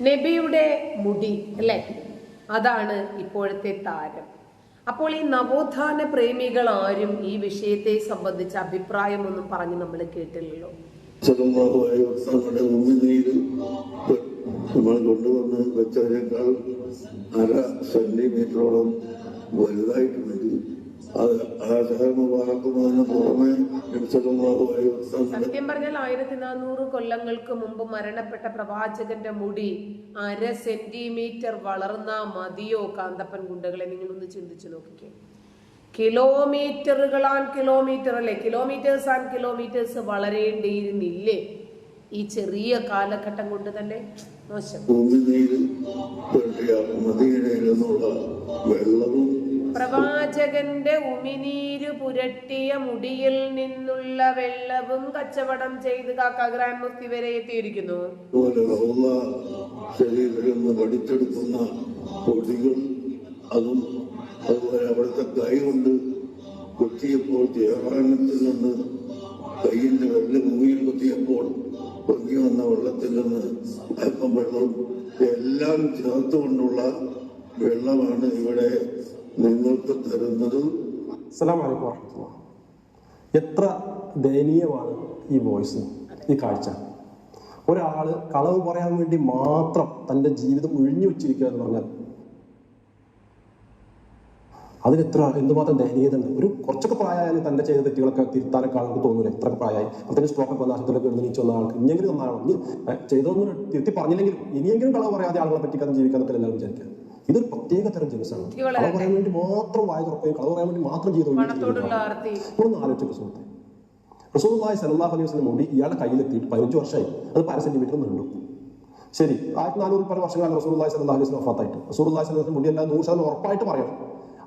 നബിയുടെ മുടി അല്ലേ? അതാണ് ഇപ്പോഴത്തെ താരം. അപ്പോൾ ഈ നവോത്ഥാന പ്രേമികൾ ആരും ഈ വിഷയത്തെ സംബന്ധിച്ച അഭിപ്രായമൊന്നും പറഞ്ഞ് നമ്മൾ കേട്ടില്ലല്ലോ. നമ്മൾ കൊണ്ടുവന്ന് വെച്ചതിനേക്കാൾ അര സെന്റിമീറ്ററോളം വലുതായിട്ടുണ്ട് സത്യം പറഞ്ഞാൽ ആയിരത്തി നാനൂറ് കൊല്ലങ്ങൾക്ക് മുമ്പ് മരണപ്പെട്ട പ്രവാചകന്റെ മുടി അര സെന്റിമീറ്റർ വളർന്ന മതിയോ കാന്തപ്പൻ ഗുണ്ടകളെ? നിങ്ങളൊന്ന് ചിന്തിച്ചു നോക്കിക്കേ. കിലോമീറ്ററുകളാൻ കിലോമീറ്റർ അല്ലേ? കിലോമീറ്റേഴ്സ് ആൻഡ് കിലോമീറ്റേഴ്സ് വളരേണ്ടിയിരുന്നില്ലേ? ഈ ചെറിയ കാലഘട്ടം കൊണ്ട് തന്നെ? മോശം. പ്രവാചകന്റെ ഉമിനീര് പുരട്ടിയ മുടിയിൽ നിന്നുള്ള വെള്ളവും കച്ചവടം ചെയ്ത് കാക്ക ഗ്രാൻഡ് മുക്തി വരെ എത്തിയിരിക്കുന്നു. ശരീരത്തിൽ പഠിച്ചെടുക്കുന്ന പൊടികൾ അതും അതുപോലെ അവിടുത്തെ കൈ കൊണ്ട് കൊത്തിയപ്പോൾ ദേവാലയത്തിൽ നിന്ന് കയ്യിന്റെ വെള്ളം ഭൂമിയിൽ കൊത്തിയപ്പോൾ പൊങ്ങി വന്ന വെള്ളത്തിൽ നിന്ന് അല്പം വെള്ളവും എല്ലാം ചേർത്തുകൊണ്ടുള്ള വെള്ളമാണ് ഇവിടെ നിങ്ങൾക്ക് തരുന്നത്. എത്ര ദയനീയമാണ് ഈ വോയിസ് ഈ കാഴ്ച. ഒരാൾ കളവ് പറയാൻ വേണ്ടി മാത്രം തന്റെ ജീവിതം ഒഴിഞ്ഞു വെച്ചിരിക്കുക എന്ന് പറഞ്ഞാൽ അതിന് എത്ര എന്തുമാത്രം ദയനീയത ഉണ്ട് ഒരു കുറച്ചൊക്കെ പ്രായമായാലും തന്റെ ചെയ്ത തെറ്റുകളൊക്കെ തിരുത്താനൊക്കെ ആൾക്ക് തോന്നൂല? എത്ര പ്രായമായി പ്രത്യേകിച്ച് സ്ട്രോക്കൊക്കെ വന്ന ആശുപത്രിയിലൊക്കെ എഴുന്നേച്ച് വന്ന ആൾക്ക് ഇനിയെങ്കിലും ഒന്നാണോ ചെയ്തതൊന്നും തിരുത്തി പറഞ്ഞില്ലെങ്കിലും ഇനിയെങ്കിലും കളവ് പറയാതെ ആളുകളെ പറ്റിക്കാൻ ജീവിക്കാൻ പറ്റില്ല എല്ലാവരും വിചാരിക്കുക. ഇതൊരു പ്രത്യേക തരം ജനസാണ് കളവ് പറയാൻ വേണ്ടി മാത്രം വായ തുറക്കുകയും കളവ് പറയാൻ വേണ്ടി മാത്രം ചെയ്തു ഒന്ന് ആലോചിച്ചു സുഹൃത്തെ റസൂലുള്ളാഹി സലാഹ് അലൈഹി വസ്ലം മോഡി ഇയാളുടെ കയ്യിലെത്തിയിട്ട് പതിനഞ്ച് വർഷമായി. അത് പല സെന്റിമീറ്റർ നീണ്ടു ശരി ആയിരത്തി നാനൂറ് പല വർഷങ്ങളാണ് റസൂലുള്ളാഹി സല്ലല്ലാഹു അലൈഹി വസല്ലം വഫാത്തായിട്ട്. റസൂലുള്ളാഹി സലഹ് മോഡി മുടി എല്ലാം നൂറ് ശതമാനം ഉറപ്പായിട്ട് പറയണം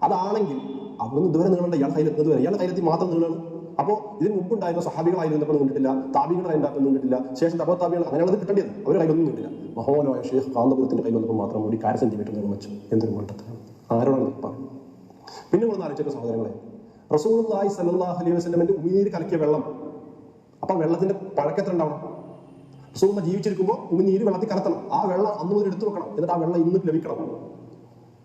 അതാണെങ്കിൽ അവിടുന്ന് ഇതുവരെ നീളണ്ട ഇയാളുടെ കയ്യിലെത്തുന്നത് വരെ ഇയാളുടെ കയ്യിലെത്തി മാത്രം നീളണം. അപ്പോൾ ഇതിന് മുമ്പ് ഉണ്ടായിരുന്ന സഹാബികളായിരുന്നപ്പോൾ നീണ്ടിട്ടില്ല താബികളുടെ അതിന്റെ നീണ്ടിട്ടില്ല ശേഷം തപോ താബികൾ അങ്ങനെയുള്ളത് കിട്ടേണ്ടത്. അവർ കയ്യിലൊന്നും നിന്നില്ല. മഹോനോയ ഷേഖ് കാന്തപുരത്തിന്റെ കയ്യിൽ വന്നപ്പോൾ മാത്രം ഒരു കാര സെന്റിമീറ്റർ നീളം വെച്ചു എന്തൊരു മണ്ടത്തിലാണ് ആരോടാണ് പറയുന്നത്? പിന്നെ ഒന്ന് ആലോചിച്ച സഹോദരങ്ങളെ റസൂലുള്ളാഹി സല്ലല്ലാഹു അലൈഹി വസ്ലമിന്റെ ഉമിനീര് കലക്കിയ വെള്ളം അപ്പൊ വെള്ളത്തിന്റെ പഴക്കത്ര ഉണ്ടാവണം? റസൂലുള്ള ജീവിച്ചിരിക്കുമ്പോൾ ഉമിനീര് വെള്ളത്തിൽ കലത്തണം. ആ വെള്ളം അന്ന് മുതൽ എടുത്തു വെക്കണം. എന്നിട്ട് ആ വെള്ളം ഇന്ന് ലഭിക്കണം.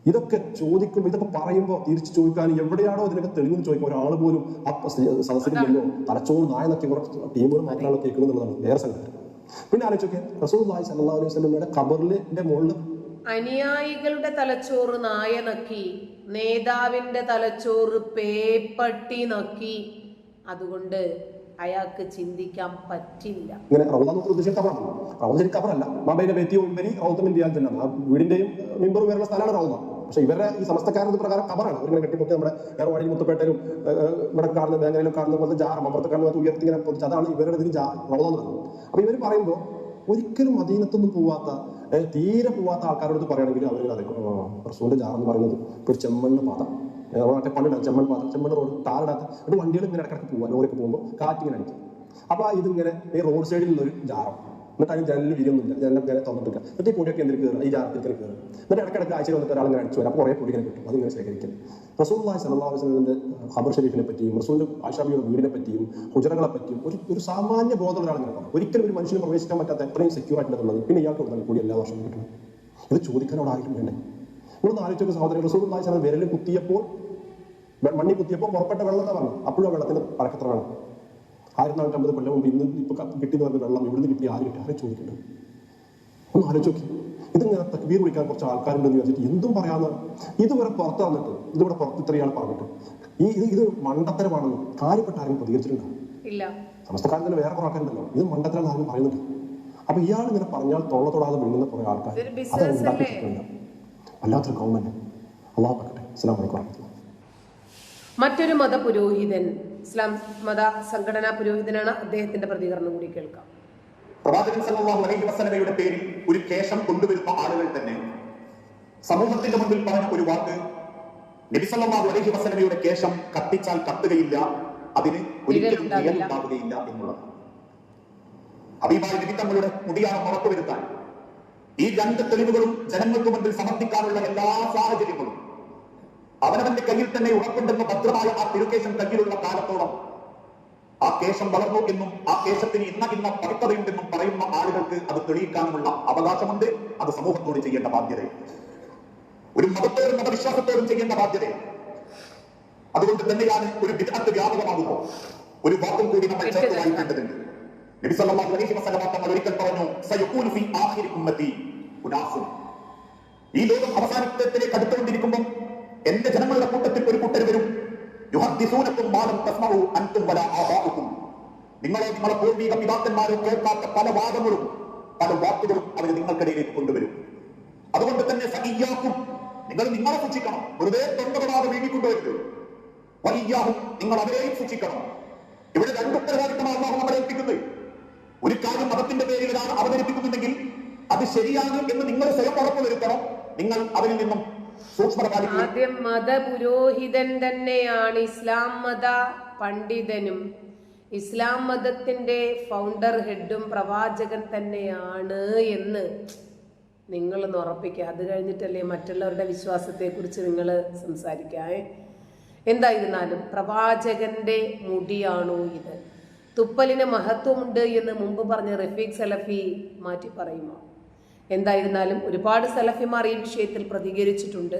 ഇതൊക്കെ ചോദിക്കുമ്പോൾ ഇതൊക്കെ പറയുമ്പോൾ തിരിച്ചു ചോദിക്കാൻ എവിടെയാണോ ഇതിനൊക്കെ തെളിവും ചോദിക്കും ഒരാൾ പോലും ആ സദസ്സിലില്ലല്ലോ. തലച്ചോറ് നായ നക്കി കുറച്ച് ടീമുകൾ മാത്രമാണ് കേൾക്കുന്നത് എന്നുള്ളതാണ് വേറെ സംഗതി. പിന്നെ ആലോചിച്ചൊക്കെ റസൂലുള്ളാഹി സല്ലല്ലാഹു അലൈഹി സ്വലമയുടെ ഖബറിന്റെ മുകളിൽ അനുയായികളുടെ തലച്ചോറ് നായ നക്കി നേതാവിന്റെ തലച്ചോറ് പേപ്പട്ടി നക്കി. അതുകൊണ്ട് അയാൾക്ക് ചിന്തിക്കാൻ പറ്റില്ല. ഇങ്ങനെ റൗദ നമുക്ക് ഉദ്ദേശിച്ച കബറാണ് റൗദ കബറല്ല മബൈലെ ബെത്തിയോ മിമ്പരി റൗദം വീടിന്റെയും മിമ്പറും വരുന്ന സ്ഥലമാണ് റൗദ പക്ഷെ ഇവരുടെ ഈ സമസ്തക്കാരുടെ പ്രകാരം കവറാണ്. ഇവരിങ്ങനെ കെട്ടിപ്പൊക്കി നമ്മുടെ ഏർവാടി മുത്തപ്പേട്ടയിലും ഇവിടെ കാണുന്ന ബാങ്കിലും കാണുന്ന പോലത്തെ ജാറം അപ്പുറത്തെ കാണുന്ന ഉയർത്തി ഇങ്ങനെ പൊതിച്ച് അതാണ് ഇവരുടെ ഇതിന് എന്ന് അപ്പൊ ഇവർ പറയുമ്പോൾ ഒരിക്കലും മദീനത്തൊന്നും പോവാത്ത തീരെ പോവാത്ത ആൾക്കാരോട് ഇത് പറയുകയാണെങ്കിൽ അവർ അതെ റസൂലിന്റെ ജാർ എന്ന് പറയുന്നത് ഒരു ചെമ്മണ്ണ് പാത. നമ്മുടെ മറ്റേ പണ്ടിടാം ചെമ്മൺ പാത. ചെമ്മണ്ണ് റോഡ് ടാറിടാത്ത എന്നിട്ട് വണ്ടികൾ ഇങ്ങനെ ഇടക്കിടക്ക് പോവാ. ലോറിക്ക് പോകുമ്പോൾ കാറ്റിങ്ങനെ അടിക്കും. അപ്പൊ ഇതിങ്ങനെ ഈ റോഡ് സൈഡിൽ നിന്നൊരു ജാറം എന്നിട്ട് അതിന് ജനലിൽ വിരിയൊന്നുമില്ല. ജനലിൽ പേരെ തുറന്നിട്ടില്ല എന്നിട്ട് ഈ പൊടിയൊക്കെ എന്തിനു കയറുക ഈ ജാറത്തിൽ ഇങ്ങനെ കയറുക എന്നിട്ട് ഇടയ്ക്കിടയ്ക്ക് ആഴ്ചയിൽ വന്നിട്ട് ഒരാൾ ഇങ്ങനെ അടിച്ചു വരാം. അപ്പോൾ കുറേ പൊടി ഇങ്ങനെ കിട്ടും അതിങ്ങനെ ശേഖരിക്കും. റസൂൽ സലഹ് അലൈഹി വസല്ലമിന്റെ ഖബർ ഷരീഫിനെ പറ്റിയും റസൂലിന്റെ ആശാബിയുടെ വീടിനെ പറ്റിയും ഹുജറകളെ പറ്റിയും ഒരു ഒരു സാമാന്യ ബോധമുള്ള ഒരാൾ ഇങ്ങനെ പറയും. ഒരിക്കലും ഒരു മനുഷ്യന് പ്രവേശിക്കാൻ പറ്റാത്ത എത്രയും സെക്യൂർ ആയിട്ടുള്ളത് പിന്നെ ഇയാൾക്ക് കൊടുത്താൽ കൂടി എല്ലാ വർഷവും കിട്ടും. ഇത് ചോദിക്കാൻ അവിടെ ആരും വേണ്ടേ? നമ്മളൊന്ന് ആലോചിച്ചൊക്കെ സഹോദരൻ റസൂൽ വിരലിൽ കുത്തിയപ്പോൾ മണ്ണി കുത്തിയപ്പോൾ പുറപ്പെട്ട വെള്ളത്തെ പറഞ്ഞു അപ്പോഴും ആ വെള്ളത്തിന് പഴക്കത്ര വേണം ആയിരത്തി നാനൂറ്റമ്പത് കൊല്ലം മുമ്പ് ഇന്ന് ഇപ്പൊ കിട്ടി കിട്ടിയെന്ന് പറഞ്ഞ വെള്ളം ഇവിടുന്ന് കിട്ടി? ആര് കിട്ടി ആരെ ചോദിക്കേണ്ടത് ഒന്ന് ആലോചിക്കും ഇതിങ്ങനെ തക്ബീർ വിളിക്കാൻ കുറച്ച് ആൾക്കാരുണ്ടെന്ന് വിചാരിച്ചിട്ട് എന്തും പറയാന്ന് ഇതുവരെ പുറത്ത് വന്നിട്ട് ഇതിവിടെ പുറത്ത് ഇത്രയാൾ പറഞ്ഞിട്ട്. ഈ ഇത് ഇത് മണ്ടത്തരമാണെന്ന് കാര്യപ്പെട്ട ആരും പ്രതികരിച്ചിട്ടുണ്ടോ? സമസ്തക്കാരൻ തന്നെ വേറെ കുറെ ആൾക്കാരുണ്ടല്ലോ. ഇത് മണ്ടത്തരം ആരും പറയുന്നുണ്ട് അപ്പൊ ഇയാൾ ഇങ്ങനെ പറഞ്ഞാൽ തൊള്ള തൊടാതെ വിണ്ണുന്ന കുറെ ആൾക്കാർ. അത്. വല്ലാത്തൊരു ഗവൺമെന്റ് അള്ളാഹ് അസ്സലാമു അലൈക്കും വറഹ്മത്തുള്ളാഹി. മറ്റൊരു മത പുരോഹിതൻ ഇസ്ലാം മത സംഘടനാ പുരോഹിതനാണ് അദ്ദേഹത്തിന്റെ പ്രതികരണം കൂടി കേൾക്കാം. പ്രവാചകൻ സല്ലല്ലാഹു അലൈഹി വസല്ലമയുടെ പേരിൽ ഒരു കേശം കൊണ്ടുവരുന്ന ആളുകൾ തന്നെ. സമൂഹത്തിന്റെ മുമ്പിൽ പറഞ്ഞ ഒരു വാക്ക് നബി സല്ലല്ലാഹു അലൈഹി വസല്ലമയുടെ കേശം കത്തിച്ചാൽ കത്തുകയില്ല അതിന് ഒരിക്കലും ഉണ്ടാവുകയില്ല എന്നുള്ളതാണ് എന്നുള്ളത്. ഹബീബായ നബി തങ്ങളുടെ മുടിയാണ് ഉറപ്പുവരുത്താൻ ഈ രണ്ട് തെളിവുകളും ജനങ്ങൾക്ക് മുമ്പിൽ സമർപ്പിക്കാനുള്ള എല്ലാ സാഹചര്യങ്ങളും അവനവന്റെ കയ്യിൽ തന്നെ ഉറപ്പുണ്ടെന്ന് ഭദ്രമായ ആ തിരുക്കേശം കയ്യിലുള്ള കാലത്തോളം ആ കേശം വളർന്നു എന്നും ആ കേശത്തിന് ഇന്ന ഇന്ന പവിത്രതയുണ്ടെന്നും പറയുന്ന ആളുകൾക്ക് അത് തെളിയിക്കാനുള്ള അവകാശമുണ്ട്. അത് സമൂഹത്തോട് ചെയ്യേണ്ട ബാധ്യതയാണ് ഒരു മതത്തോടും മതവിശ്വാസത്തോടും ചെയ്യേണ്ട ബാധ്യതയാണ് അതുകൊണ്ട് തന്നെയാണ് ഒരു വിദഗ്ധ വ്യാപകമാകുമ്പോൾ ഒരു വാക്കും കൂടി നമ്മൾ ചേർത്ത് വായിക്കേണ്ടതുണ്ട്. നബി സല്ലല്ലാഹു അലൈഹി വസല്ലം തങ്ങൾ ഒരിക്കൽ പറഞ്ഞു സയഖൂലു ഫീ ആഖിരി ഉമ്മത്തി. ഈ ലോകം അവസാനത്തിലേക്ക് അടുത്തുകൊണ്ടിരിക്കുമ്പോൾ എന്റെ ജനങ്ങളുടെ കൂട്ടത്തിൽ ഒരു കൂട്ടർ വരും. യുഹദ്ദിസൂനക്കും മാലം തസ്മഉ അൻതും വല ആബാഉക്കും. നിങ്ങളെ നിങ്ങളെ പൂർവിക പിതാക്കന്മാരും കേൾക്കാത്ത പല വാദങ്ങളും പല വാക്കുകളും അവർ നിങ്ങൾക്കിടയിലേക്ക് കൊണ്ടുവരും. അതുകൊണ്ട് തന്നെ സഹിയാക്കും നിങ്ങൾ നിങ്ങളെ സൂക്ഷിക്കണം. വെറുതെ തൊണ്ടപെടാതെ വീങ്ങിക്കൊണ്ടുവരുത് വയ്യാഹും നിങ്ങൾ അവരെയും സൂക്ഷിക്കണം. ഇവിടെ രണ്ട് ഉത്തരവാദിത്തമാണ് അള്ളാഹു നമ്മളെ ഏൽപ്പിക്കുന്നത്. ഒരു കാര്യം മതത്തിന്റെ പേരിൽ അവതരിപ്പിക്കുന്നുണ്ടെങ്കിൽ അത് ശരിയാണ് എന്ന് നിങ്ങൾ സ്വയം ഉറപ്പുവരുത്തണം. നിങ്ങൾ അവരിൽ നിന്നും ആദ്യം മതപുരോഹിതൻ തന്നെയാണ് ഇസ്ലാം മത പണ്ഡിതനും. ഇസ്ലാം മതത്തിന്റെ ഫൗണ്ടർ ഹെഡും പ്രവാചകൻ തന്നെയാണ് എന്ന് നിങ്ങളൊന്ന് ഉറപ്പിക്കുക. അത് കഴിഞ്ഞിട്ടല്ലേ മറ്റുള്ളവരുടെ വിശ്വാസത്തെ കുറിച്ച് നിങ്ങൾ സംസാരിക്കാം എന്തായിരുന്നാലും പ്രവാചകന്റെ മുടിയാണോ ഇത്? തുപ്പലിന് മഹത്വമുണ്ട് എന്ന് മുമ്പ് പറഞ്ഞ റഫീഖ് സലഫി മാറ്റി പറയുമോ? എന്തായിരുന്നാലും ഒരുപാട് സലഫിമാർ ഈ വിഷയത്തിൽ പ്രതികരിച്ചിട്ടുണ്ട്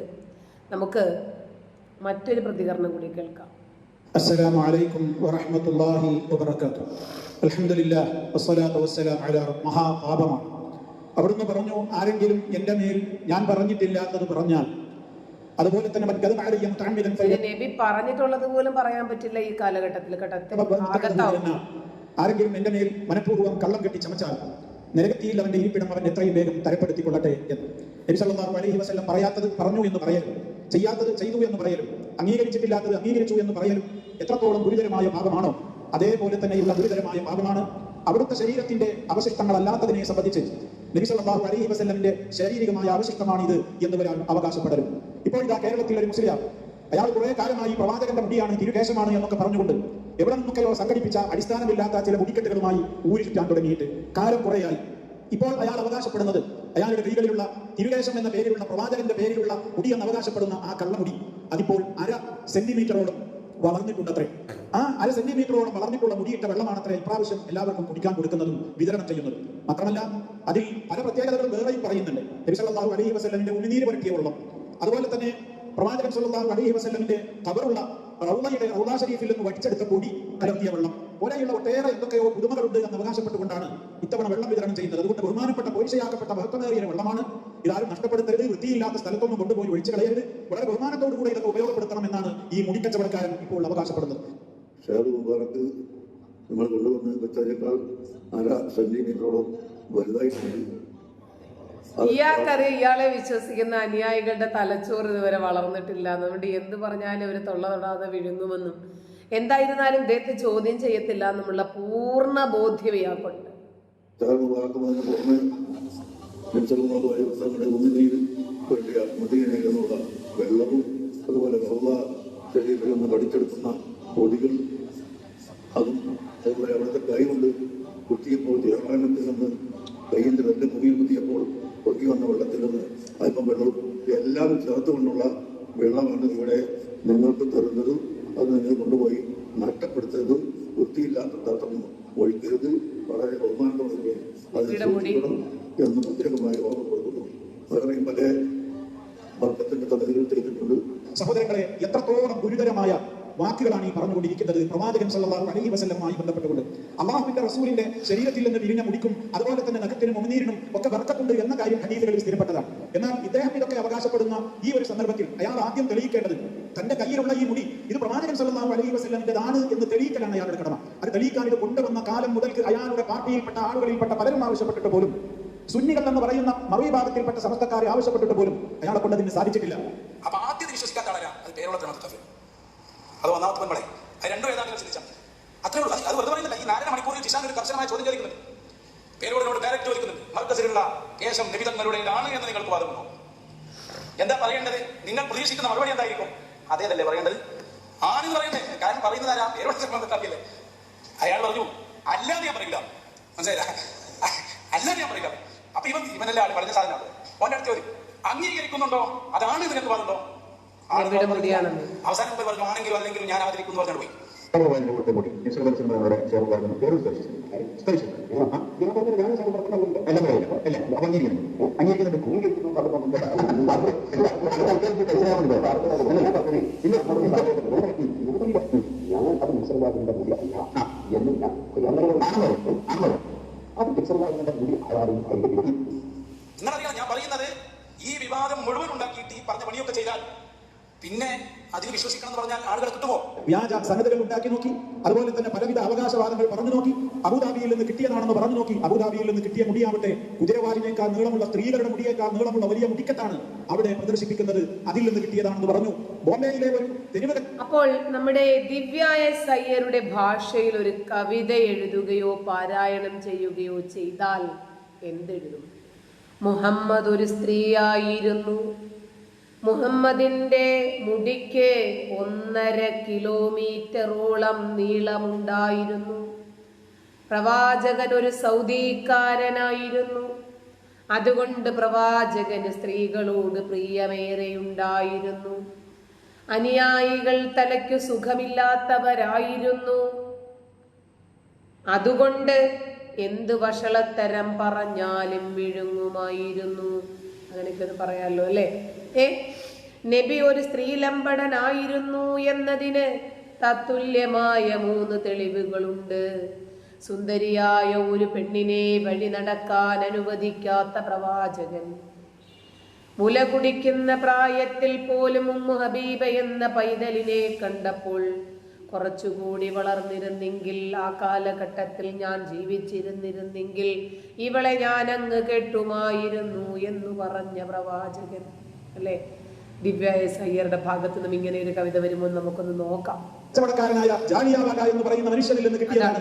നമുക്ക് മറ്റൊരു പ്രതികരണം കൂടി കേൾക്കാം السلام عليكم ورحمة الله وبركاته الحمد لله والصلاة والسلام على മഹാപാപമാണ് അവിടുന്ന് പറഞ്ഞു ആരെങ്കിലും എൻ്റെ മേൽ ഞാൻ പറഞ്ഞിട്ടില്ലാത്തത് പറഞ്ഞാൽ അതുപോലെ തന്നെ മറ്റത് ആരെയും താഴ്മിതൻ ഇത് നബി പറഞ്ഞിട്ടുള്ളത് പോലും പറയാൻ പറ്റില്ല ഈ കാലഘട്ടത്തിൽ കേട്ടോ ആകത്താവും ആരെങ്കിലും എന്റെ മേൽ മനഃപൂർവ്വം കള്ളം കെട്ടി ചമച്ചാൽ നരകത്തിയിൽ അവന്റെ ഇരിപ്പിടം അവൻ എത്രയും വേഗം തരപ്പെടുത്തിക്കൊള്ളട്ടെ എന്ന്. നബി സല്ലല്ലാഹു അലൈഹി വസല്ലം പറയാത്തത് പറഞ്ഞു എന്ന് പറയലും ചെയ്യാത്തത് ചെയ്തു എന്ന് പറയലും അംഗീകരിച്ചിട്ടില്ലാത്തത് അംഗീകരിച്ചു എന്ന് പറയലും എത്രത്തോളം ഗുരുതരമായ ഭാഗമാണോ അതേപോലെ തന്നെയുള്ള ഗുരുതരമായ ഭാഗമാണ് അവിടുത്തെ ശരീരത്തിന്റെ അവശിഷ്ടങ്ങളല്ലാത്തതിനെ സംബന്ധിച്ച് നബി സല്ലല്ലാഹു അലൈഹി വസല്ലമിന്റെ ശാരീരികമായ അവശിഷ്ടമാണിത് എന്ന് വരാൻ അവകാശപ്പെടലും. ഇപ്പോൾ ഇതാ കേരളത്തിലെ ഒരു മുസ്ലിം അയാൾ കുറെ കാലമായി പ്രവാചകന്റെ മുടിയാണ് തിരുകേശമാണ് എന്നൊക്കെ പറഞ്ഞുകൊണ്ട് എവിടെ നിന്നൊക്കെയോ സംഘടിപ്പിച്ച അടിസ്ഥാനമില്ലാത്ത ചില മുടിക്കെട്ടുകളുമായി ഊരി ചുറ്റാൻ തുടങ്ങിയിട്ട് കാലം കുറയായി. ഇപ്പോൾ അയാൾ അവകാശപ്പെടുന്നത് അയാളുടെ കൈകളിലുള്ള തിരുവേശം എന്ന പേരിലുള്ള പ്രവാചകന്റെ പേരിലുള്ള മുടി എന്ന് അവകാശപ്പെടുന്ന ആ കള്ളമുടി അതിപ്പോൾ അര സെന്റിമീറ്ററോളം വളർന്നിട്ടുണ്ടത്രേ. ആ അര സെന്റിമീറ്ററോളം വളർന്നിട്ടുള്ള മുടിയിട്ട വെള്ളമാണത്രേ ഇപ്രാവശ്യം എല്ലാവർക്കും കുടിക്കാൻ കൊടുക്കുന്നതും വിതരണം ചെയ്യുന്നതും. മാത്രമല്ല അതിൽ പല പ്രത്യേകതകളും വേറെയും പറയുന്നുണ്ട്. നബി സല്ലല്ലാഹു അലൈഹി വസ്ലമിന്റെ ഉമിനീര് പരട്ടിയ വെള്ളം. അതുപോലെ തന്നെ പ്രവാചകൻ സല്ലല്ലാഹു അലൈഹി വസ്ലമിന്റെ കബറുള്ള റൗളയുടെ റൗളാ ഷരീഫിൽ നിന്ന് വടിച്ചെടുത്ത പൊടി കലർത്തിയ വെള്ളം. പോലെയുള്ള ഒട്ടേറെ എന്തൊക്കെയോ പുതുമകളുണ്ട് എന്ന് അവകാശപ്പെട്ടുകൊണ്ടാണ് ഇത്തവണ വെള്ളം വിതരണം ചെയ്യുന്നത്. അതുകൊണ്ട് ബഹുമാനപ്പെട്ട പോയിച്ചയാക്കപ്പെട്ട മഹത്വമേറിയ വെള്ളമാണ്. ഇതാരും നഷ്ടപ്പെടുത്തരുത് വൃത്തിയില്ലാത്ത സ്ഥലത്തൊന്നും കൊണ്ടുപോയി ഒഴിച്ചു കളയരുത്. വളരെ ബഹുമാനത്തോടു കൂടെ ഇതൊക്കെ ഉപയോഗപ്പെടുത്തണം എന്നാണ് ഈ മുടിക്കച്ചവടക്കാരൻ ഇപ്പോൾ അവകാശപ്പെടുന്നത്. നമ്മൾ കൊണ്ടുവന്ന് വെച്ചതിനേക്കാൾ അര സെന്റിമീറ്ററോളം വലുതായിട്ടുണ്ട്. ഇയാൾക്കറിയാം ഇയാളെ വിശ്വസിക്കുന്ന അനുയായികളുടെ തലച്ചോറ് ഇതുവരെ വളർന്നിട്ടില്ല. അതുകൊണ്ട് എന്ത് പറഞ്ഞാലും അവർ തൊള്ള തൊടാതെ വിഴുങ്ങുമെന്നും എന്തായിരുന്നാലും ഇദ്ദേഹത്തെ ചോദ്യം ചെയ്യത്തില്ല എന്നുമുള്ള പൂർണ ബോധ്യം ഇയാൾക്കുണ്ട്. വെള്ളവും അതുപോലെ ശരീരത്തിൽ നിന്ന് പഠിച്ചെടുക്കുന്ന പൊടികൾ അതും അതുപോലെ അവിടുത്തെ കൈ കൊണ്ട് കുത്തിയപ്പോൾ ദേവാലയത്തിൽ നിന്ന് രണ്ട് മുറിയിൽ കുത്തിയപ്പോൾ പൊട്ടി വന്ന വെള്ളത്തിൽ നിന്ന് അല്പം വെള്ളവും എല്ലാം ചേർത്തുകൊണ്ടുള്ള വെള്ളമാണ് ഇവിടെ നിങ്ങൾക്ക് തരുന്നതും അത് നിങ്ങൾ കൊണ്ടുപോയി നഷ്ടപ്പെടുത്തരുതും വൃത്തിയില്ലാത്ത തത്വം ഒഴിക്കരുത്. വളരെ ബഹുമാനത്തോടെ അതിനെ. സൂക്ഷിക്കണം എന്ന് പ്രത്യേകമായി ഓർമ്മപ്പെടുത്തുന്നു. വേറെയും പല വർഗത്തിന്റെ തലകൾ ചെയ്തിട്ടുണ്ട്. സഹോദരങ്ങളെ എത്രത്തോളം ഗുരുതരമായ വാക്കുകളാണ് ഈ പറഞ്ഞുകൊണ്ടിരിക്കുന്നത്. പ്രവാചകൻ സല്ലാഹു അലൈഹി വസല്ലമായി ബന്ധപ്പെട്ടുകൊണ്ട്. അള്ളാഹുവിന്റെ റസൂലിന്റെ ശരീരത്തിൽ നിന്ന് വിരിഞ്ഞ മുടിക്കും അതുപോലെ തന്നെ നഖത്തിനും ഉമനീരിനും ഒക്കെ വർക്കത്തുണ്ട് എന്ന കാര്യം ഹദീസുകളിൽ സ്ഥിരപ്പെട്ടതാണ്. എന്നാൽ ഇദ്ദേഹം ഇതൊക്കെ അവകാശപ്പെടുന്ന ഈ ഒരു സന്ദർഭത്തിൽ അയാൾ ആദ്യം തെളിയിക്കേണ്ടത് തന്റെ കയ്യിലുള്ള ഈ മുടി ഇത് പ്രവാചകൻ സല്ലാഹു അലൈഹി വസല്ലമിന്റേതാണ് എന്ന് തെളിയിക്കലാണ് അയാളുടെ കടമ. അത് തെളിയിക്കാൻ ഇത് കൊണ്ടുവന്ന കാലം മുതൽക്ക് അയാളുടെ പാർട്ടിയിൽപ്പെട്ട ആളുകളിൽപ്പെട്ട പലരും ആവശ്യപ്പെട്ടിട്ട് പോലും സുന്നികൾ എന്ന് പറയുന്ന മറുവിഭാഗത്തിൽപ്പെട്ട സമസ്തക്കാരെ ആവശ്യപ്പെട്ടിട്ട് പോലും അയാളെ കൊണ്ട് അതിന് സാധിച്ചിട്ടില്ല. അപ്പൊ ആദ്യം വിശ്വസിക്കാത്ത ആളാ അത് പേരുള്ള അത് ഒന്നാമത്തെ പെൺപളെ അത് രണ്ടും ഏതാണ്ട് ചിന്തിച്ചാൽ അത്രേ ഉള്ളൂ. അത് വെറുതെ പറയുന്നില്ല ഈ നാലര മണിക്കൂറിൽ ജിഷാൻ ഒരു കർശനമായ ചോദ്യം ചോദിക്കുന്നുണ്ട്. പേരോടിനോട് ഡയറക്റ്റ് ചോദിക്കുന്നുണ്ട്. മർക്കസിലുള്ള കേശം നിബിതങ്ങളുടേതാണ് എന്ന് നിങ്ങൾക്ക് വാദമുണ്ടോ? എന്താ പറയേണ്ടത്? നിങ്ങൾ പ്രതീക്ഷിക്കുന്ന മറുപടി എന്തായിരിക്കും? അതേതല്ലേ പറയേണ്ടത്? ആരും പറയണ്ടേ? കാരണം പറയുന്നത് ആരാ? പേരോട് കാപ്പിയല്ലേ അയാൾ പറഞ്ഞു അല്ലാതെ ഞാൻ പറയില്ല. മനസ്സിലായില്ല? അല്ലാതെ ഞാൻ പറയില്ല. അപ്പൊ ഇവൻ ഇവനല്ലേ ആൾ? പറഞ്ഞ സാധനമാണ് ഓന്റെ അടുത്ത് ചോദ്യം അംഗീകരിക്കുന്നുണ്ടോ? അതാണ് നിങ്ങൾക്ക് പറഞ്ഞോ. അവസാനം മുമ്പ് പറഞ്ഞു ആണെങ്കിലും അല്ലെങ്കിലും ഞാൻ ആദരിക്കുന്നു പറഞ്ഞു പോയി ഭഗവാന്റെ കൊടുത്ത കൂടി ആരാരും പേര് സ്പർശിച്ചു സ്പർശിച്ചു ആ, ഞാൻ പറഞ്ഞത് ഞാൻ സമർപ്പണമുണ്ട്. അല്ല, അല്ല, അല്ല, അപ്പൊ അംഗീകരിക്കുന്നു. അംഗീകരിക്കുന്നുണ്ട്. അംഗീകരിക്കുന്നു എന്ന് പറഞ്ഞിട്ടുണ്ട്. അത് എല്ലാ ആൾക്കാർക്കും മനസ്സിലാവുന്നുണ്ട്. അല്ലേ? ഇല്ല, ഞാൻ അത് നിശ്ചലവാദിന്റെ മുടി അല്ല എന്നില്ല ആണോ ആണോ അത് നിശ്ചലവാദിന്റെ മുടി ആരും കൈകരിക്കും നിങ്ങളറിയാം ഞാൻ പറയുന്നത് ഈ വിവാദം മുഴുവൻ ഉണ്ടാക്കിയിട്ട് ഈ പറഞ്ഞ പണിയൊക്കെ ചെയ്താൽ പിന്നെ അതിൽ വിശ്വസിക്കണം എന്ന് പറഞ്ഞാൽ ആളുകളെ കിട്ടുമോ വ്യാജ സംഗതികൾ ഉണ്ടാക്കി നോക്കി. അതുപോലെ തന്നെ പലവിധ അവകാശവാദങ്ങൾ പറഞ്ഞു നോക്കി. അബുദാബിയിൽ നിന്ന് കിട്ടിയതാണെന്ന് പറഞ്ഞു നോക്കി. അബുദാബിയിൽ നിന്ന് കിട്ടിയ മുടിയാവട്ടെ കുതിരവാലിനേക്കാൾ നീളമുള്ള സ്ത്രീകളുടെ മുടിയേക്കാൾ നീളമുള്ള വലിയ മുടിക്കത്താണ് അവിടെ പ്രദർശിപ്പിക്കുന്നത്. അതിൽ നിന്ന് കിട്ടിയതാണെന്ന് പറഞ്ഞു. ബോംബെയിലെ ഒരു അപ്പോൾ നമ്മുടെ ദിവ്യായ എസ് അയ്യരുടെ ഭാഷയിൽ ഒരു കവിത എഴുതുകയോ പാരായണം ചെയ്യുകയോ ചെയ്താൽ എന്തെഴുതും? മുഹമ്മദ് ഒരു സ്ത്രീയായിരുന്നു. മുഹമ്മദിന്റെ മുടിക്ക് ഒന്നര കിലോമീറ്ററോളം നീളമുണ്ടായിരുന്നു. പ്രവാചകൻ ഒരു സൗദിക്കാരനായിരുന്നു. അതുകൊണ്ട് പ്രവാചകന് സ്ത്രീകളോട് പ്രിയമേറെയുണ്ടായിരുന്നു. അനുയായികൾ തലയ്ക്ക് സുഖമില്ലാത്തവരായിരുന്നു. അതുകൊണ്ട് എന്ത് വഷളത്തരം പറഞ്ഞാലും വിഴുങ്ങുമായിരുന്നു. അങ്ങനെയൊക്കെ പറയാമല്ലോ അല്ലേ? ഏ? നബി ഒരു സ്ത്രീലമ്പടനായിരുന്നു എന്നതിന് തത്തുല്യമായ മൂന്ന് തെളിവുകളുണ്ട്. സുന്ദരിയായ ഒരു പെണ്ണിനെ വഴി നടക്കാൻ അനുവദിക്കാത്ത പ്രവാചകൻ. മുല കുടിക്കുന്ന പ്രായത്തിൽ പോലും ഉമ്മു ഹബീബ എന്ന പൈതലിനെ കണ്ടപ്പോൾ കുറച്ചുകൂടി വളർന്നിരുന്നെങ്കിൽ ആ കാലഘട്ടത്തിൽ ഞാൻ ജീവിച്ചിരുന്നിരുന്നെങ്കിൽ ഇവളെ ഞാൻ അങ്ങ് കെട്ടുമായിരുന്നു എന്ന് പറഞ്ഞ പ്രവാചകൻ അല്ലേ? ദിവ്യ എസ് അയ്യരുടെ ഭാഗത്ത് നിന്നും ഇങ്ങനെ ഒരു കവിത വരുമ്പോൾ നമുക്കൊന്ന് നോക്കാം. കച്ചവടക്കാരനായ ജാലിയാവാല എന്ന് പറയുന്ന മനുഷ്യനിൽ നിന്ന് കിട്ടിയതാണ്.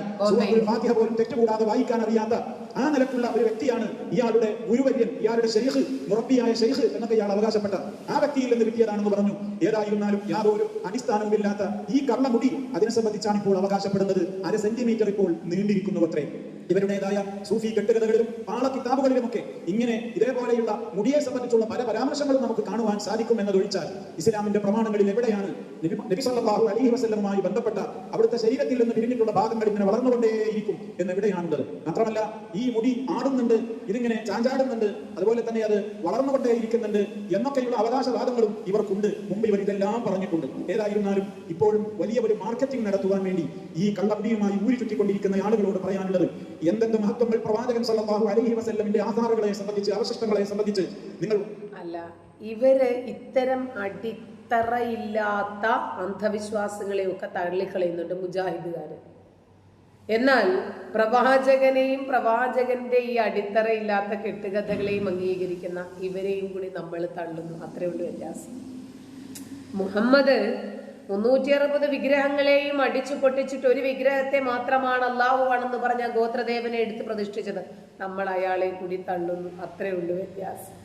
ഫാത്തിഹ പോലും തെറ്റുകൂടാതെ വായിക്കാൻ അറിയാത്ത ആ നിലക്കുള്ള ഒരു വ്യക്തിയാണ് ഇയാളുടെ ഗുരുവര്യൻ ഇയാളുടെ ഷെയ്ഖ് മുറപ്പിയായ ഷെയ്ഖ് എന്നൊക്കെ ഇയാൾ അവകാശപ്പെട്ട. ആ വ്യക്തിയിൽ നിന്ന് കിട്ടിയതാണെന്ന് പറഞ്ഞു. ഏതായിരുന്നാലും യാതൊരു അടിസ്ഥാനവുമില്ലാത്ത ഈ കള്ളമുടി അതിനെ സംബന്ധിച്ചാണ് ഇപ്പോൾ അവകാശപ്പെടുന്നത്. അര സെന്റിമീറ്റർ ഇപ്പോൾ നീണ്ടിരിക്കുന്നു അത്രേ ഇവരുടേതായ സൂഫി കെട്ടുകഥകളിലും പാള കിതാബുകളിലുമൊക്കെ ഇങ്ങനെ ഇതേപോലെയുള്ള മുടിയെ സംബന്ധിച്ചുള്ള പല പരാമർശങ്ങളും നമുക്ക് കാണുവാൻ സാധിക്കും എന്നതൊഴിച്ചാൽ ഇസ്ലാമിന്റെ പ്രമാണങ്ങളിൽ എവിടെയാണ് നബി സല്ലല്ലാഹു അലൈഹി ബന്ധപ്പെട്ട അവിടുത്തെ ശരീരത്തിൽ നിന്ന് പിരിഞ്ഞിട്ടുള്ള ഭാഗങ്ങൾ ഇങ്ങനെ വളർന്നുകൊണ്ടേയിരിക്കും എന്ന് എവിടെയാണുള്ളത് മാത്രമല്ല ഈ മുടി ആടുന്നുണ്ട് ഇതിങ്ങനെ ചാഞ്ചാടുന്നുണ്ട് അതുപോലെ തന്നെ അത് വളർന്നുകൊണ്ടേയിരിക്കുന്നുണ്ട് എന്നൊക്കെയുള്ള അവകാശവാദങ്ങളും ഇവർക്കുണ്ട്. മുമ്പ് ഇവർ ഇതെല്ലാം പറഞ്ഞിട്ടുണ്ട്. ഏതായിരുന്നാലും ഇപ്പോഴും വലിയ ഒരു മാർക്കറ്റിംഗ് നടത്തുവാൻ വേണ്ടി ഈ കള്ളപ്പിയുമായി ഊരി ചുറ്റിക്കൊണ്ടിരിക്കുന്ന ആളുകളോട് പറയാനുള്ളത് എന്തെന്ത് മഹത്വങ്ങൾ പ്രവാചകൻ സല്ലല്ലാഹു അലൈഹി വസല്ലമിന്റെ ആധാറുകളെ സംബന്ധിച്ച് അവശിഷ്ടങ്ങളെ സംബന്ധിച്ച് നിങ്ങൾ അല്ല ഇവർ ഇത്തരം അടിത്തറയില്ലാത്ത അന്ധവിശ്വാസങ്ങളെയൊക്കെ തള്ളിക്കളയുന്നുണ്ട് മുജാഹിദുകാർ. എന്നാൽ പ്രവാചകനെയും പ്രവാചകന്റെ ഈ അടിത്തറയില്ലാത്ത കെട്ടുകഥകളെയും അംഗീകരിക്കുന്ന ഇവരെയും കൂടി നമ്മൾ തള്ളുന്നു. അത്രേ ഉള്ളൂ വ്യത്യാസം. മുഹമ്മദ് മുന്നൂറ്റി അറുപത് വിഗ്രഹങ്ങളെയും അടിച്ചു പൊട്ടിച്ചിട്ട് ഒരു വിഗ്രഹത്തെ മാത്രമാണ് അള്ളാഹുവാണെന്ന് പറഞ്ഞ ഗോത്രദേവനെ എടുത്ത് പ്രതിഷ്ഠിച്ചത്. നമ്മൾ അയാളെ കൂടി തള്ളുന്നു. അത്രേ ഉള്ളൂ വ്യത്യാസം.